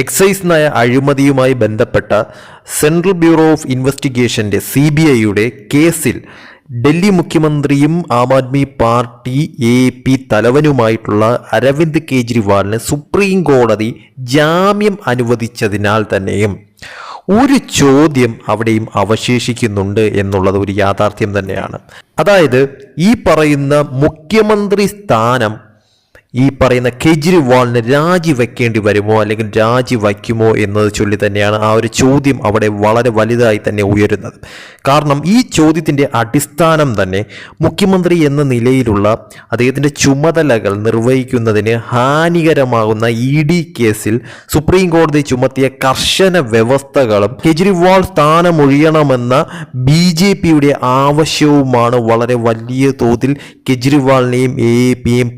Excise നയ അഴിമതിയുമായി ബന്ധപ്പെട്ട സെൻട്രൽ ബ്യൂറോ ഓഫ് ഇൻവെസ്റ്റിഗേഷന്റെ സി ബി ഐയുടെ കേസിൽ ഡൽഹി മുഖ്യമന്ത്രിയും Aam Aadmi party A P തലവനുമായിട്ടുള്ള Arvind കെജ്രിവാളിന് സുപ്രീം കോടതി ജാമ്യം അനുവദിച്ചതിനാൽ തന്നെയും ഒരു ചോദ്യം അവിടെയും അവശേഷിക്കുന്നുണ്ട് എന്നുള്ളത് ഒരു യാഥാർത്ഥ്യം തന്നെയാണ്. അതായത് ഈ പറയുന്ന മുഖ്യമന്ത്രി സ്ഥാനം ഈ പറയുന്ന കെജ്രിവാളിന് രാജിവെക്കേണ്ടി വരുമോ അല്ലെങ്കിൽ രാജിവയ്ക്കുമോ എന്നത് ചൊല്ലി തന്നെയാണ് ആ ഒരു ചോദ്യം അവിടെ വളരെ വലുതായി തന്നെ ഉയരുന്നത്. കാരണം ഈ ചോദ്യത്തിന്റെ അടിസ്ഥാനം തന്നെ മുഖ്യമന്ത്രി എന്ന നിലയിലുള്ള അദ്ദേഹത്തിന്റെ ചുമതലകൾ നിർവഹിക്കുന്നതിന് ഹാനികരമാകുന്ന ഇ ഡി കേസിൽ സുപ്രീം കോടതി ചുമത്തിയ കർശന വ്യവസ്ഥകളും കെജ്രിവാൾ സ്ഥാനമൊഴിയണമെന്ന ബി ജെ പിയുടെ ആവശ്യവുമാണ് വളരെ വലിയ തോതിൽ കെജ്രിവാളിനെയും എ പിയെയും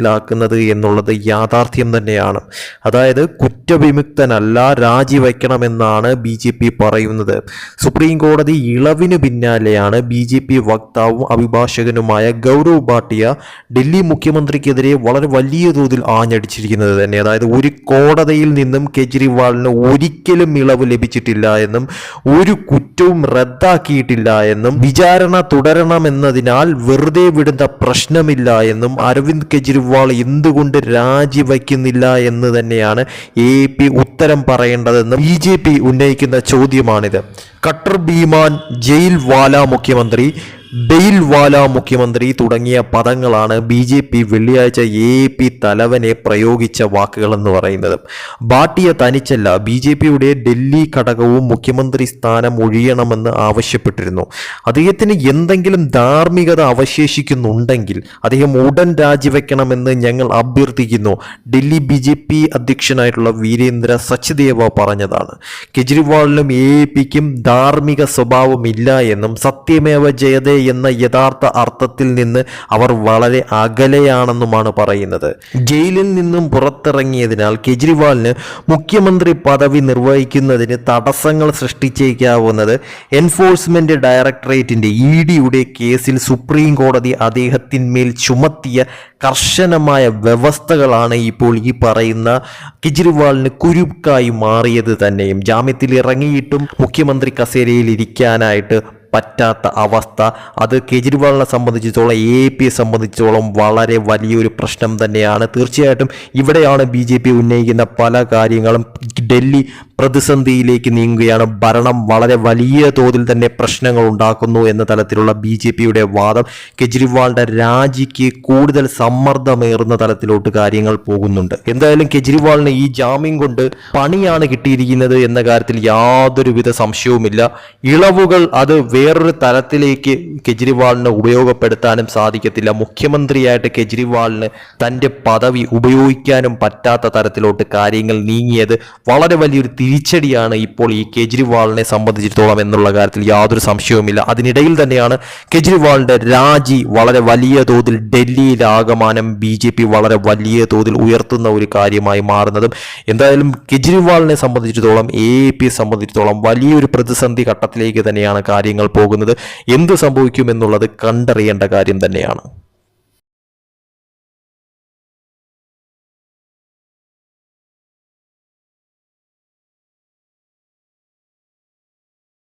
പ്രതിസന്ധിയിലാക്കുന്നത് എന്നുള്ളത് യാഥാർത്ഥ്യം തന്നെയാണ്. അതായത് കുറ്റവിമുക്തനല്ല രാജിവെക്കണമെന്നാണ് ബി ജെ പി പറയുന്നത്. സുപ്രീം കോടതി ഇളവിന് പിന്നാലെയാണ് ബി ജെ പി വക്താവും അഭിഭാഷകനുമായ ഗൗരവ് ഭാട്ടിയ ഡൽഹി മുഖ്യമന്ത്രിക്കെതിരെ വളരെ വലിയ തോതിൽ ആഞ്ഞടിച്ചിരിക്കുന്നത് തന്നെ. അതായത് ഒരു കോടതിയിൽ നിന്നും കെജ്രിവാളിന് ഒരിക്കലും ഇളവ് ലഭിച്ചിട്ടില്ല എന്നും ഒരു കുറ്റവും റദ്ദാക്കിയിട്ടില്ല എന്നും വിചാരണ തുടരണമെന്നതിനാൽ വെറുതെ വിടുന്ന പ്രശ്നമില്ല എന്നും അരവിന്ദ് കെജ്രിവാൾ എന്തുകൊണ്ട് രാജിവയ്ക്കുന്നില്ല എന്ന് തന്നെയാണ് എ പി ഉത്തരം പറയേണ്ടതെന്ന് ബി ജെ പി ഉന്നയിക്കുന്ന ചോദ്യമാണിത്. കട്ടർ ഭീമാൻ ജയിൽ വാല മുഖ്യമന്ത്രി ബെയിൽ വാല മുഖ്യമന്ത്രി തുടങ്ങിയ പദങ്ങളാണ് ബി ജെ പി വെള്ളിയാഴ്ച എ പി തലവനെ പ്രയോഗിച്ച വാക്കുകൾ എന്ന് പറയുന്നത്. ഭാട്ടിയ തനിച്ചല്ല ബി ജെ പിയുടെ ഡൽഹി ഘടകവും മുഖ്യമന്ത്രി സ്ഥാനം ഒഴിയണമെന്ന് ആവശ്യപ്പെട്ടിരുന്നു. അദ്ദേഹത്തിന് എന്തെങ്കിലും ധാർമ്മികത അവശേഷിക്കുന്നുണ്ടെങ്കിൽ അദ്ദേഹം ഉടൻ രാജിവെക്കണമെന്ന് ഞങ്ങൾ അഭ്യർത്ഥിക്കുന്നു ഡൽഹി ബി ജെ പി അധ്യക്ഷനായിട്ടുള്ള വീരേന്ദ്ര സച്ദേവ പറഞ്ഞതാണ്. കെജ്രിവാളിനും എ പിക്കും ധാർമ്മിക സ്വഭാവമില്ല എന്നും സത്യമേവ ജയതേ എന്ന യഥാർത്ഥ അർത്ഥത്തിൽ നിന്ന് അവർ വളരെ അകലെയാണെന്നുമാണ് പറയുന്നത്. ജയിലിൽ നിന്നും പുറത്തിറങ്ങിയതിനാൽ കെജ്രിവാളിന് മുഖ്യമന്ത്രി പദവി നിർവഹിക്കുന്നതിന് തടസ്സങ്ങൾ സൃഷ്ടിച്ചേക്കാവുന്നത് എൻഫോഴ്സ്മെന്റ് ഡയറക്ടറേറ്റിന്റെ ഇ ഡിയുടെ കേസിൽ സുപ്രീം കോടതി അദ്ദേഹത്തിന്മേൽ ചുമത്തിയ കർശനമായ വ്യവസ്ഥകളാണ് ഇപ്പോൾ ഈ പറയുന്ന കെജ്രിവാളിന് കുരുക്കായി മാറിയത് തന്നെയും. ജാമ്യത്തിൽ ഇറങ്ങിയിട്ടും മുഖ്യമന്ത്രി കസേരയിൽ ഇരിക്കാനായിട്ട് പറ്റാത്ത അവസ്ഥ. അത് കെജ്രിവാളിനെ സംബന്ധിച്ചിടത്തോളം എ പിയെ സംബന്ധിച്ചിടത്തോളം വളരെ വലിയൊരു പ്രശ്നം തന്നെയാണ്. തീർച്ചയായിട്ടും ഇവിടെയാണ് ബി ജെ പി ഉന്നയിക്കുന്ന പല കാര്യങ്ങളും ഡൽഹി പ്രതിസന്ധിയിലേക്ക് നീങ്ങുകയാണ്. ഭരണം വളരെ വലിയ തോതിൽ തന്നെ പ്രശ്നങ്ങൾ ഉണ്ടാക്കുന്നു എന്ന തലത്തിലുള്ള ബി ജെ പിയുടെ വാദം കെജ്രിവാളിന്റെ രാജിക്ക് കൂടുതൽ സമ്മർദ്ദമേറുന്ന തലത്തിലോട്ട് കാര്യങ്ങൾ പോകുന്നുണ്ട്. എന്തായാലും കെജ്രിവാളിന് ഈ ജാമ്യം കൊണ്ട് പണിയാണ് കിട്ടിയിരിക്കുന്നത് എന്ന കാര്യത്തിൽ യാതൊരുവിധ സംശയവുമില്ല. ഇളവുകൾ അത് വേറൊരു തലത്തിലേക്ക് കെജ്രിവാളിന് ഉപയോഗപ്പെടുത്താനും സാധിക്കത്തില്ല. മുഖ്യമന്ത്രിയായിട്ട് കെജ്രിവാളിന് തന്റെ പദവി ഉപയോഗിക്കാനും പറ്റാത്ത തരത്തിലോട്ട് കാര്യങ്ങൾ നീങ്ങിയത് വളരെ വലിയൊരു തിരിച്ചടിയാണ് ഇപ്പോൾ ഈ കെജ്രിവാളിനെ സംബന്ധിച്ചിടത്തോളം എന്നുള്ള കാര്യത്തിൽ യാതൊരു സംശയവുമില്ല. അതിനിടയിൽ തന്നെയാണ് കെജ്രിവാളിന്റെ രാജി വളരെ വലിയ തോതിൽ ഡൽഹിയിൽ ആകമാനം ബി ജെ പി വളരെ വലിയ തോതിൽ ഉയർത്തുന്ന ഒരു കാര്യമായി മാറുന്നതും എന്തായാലും കെജ്രിവാളിനെ സംബന്ധിച്ചിടത്തോളം എ പി സംബന്ധിച്ചിടത്തോളം വലിയൊരു പ്രതിസന്ധി ഘട്ടത്തിലേക്ക് തന്നെയാണ് കാര്യങ്ങൾ പോകുന്നത്. എന്ത് സംഭവിക്കുമെന്നുള്ളത് കണ്ടറിയേണ്ട കാര്യം തന്നെയാണ്.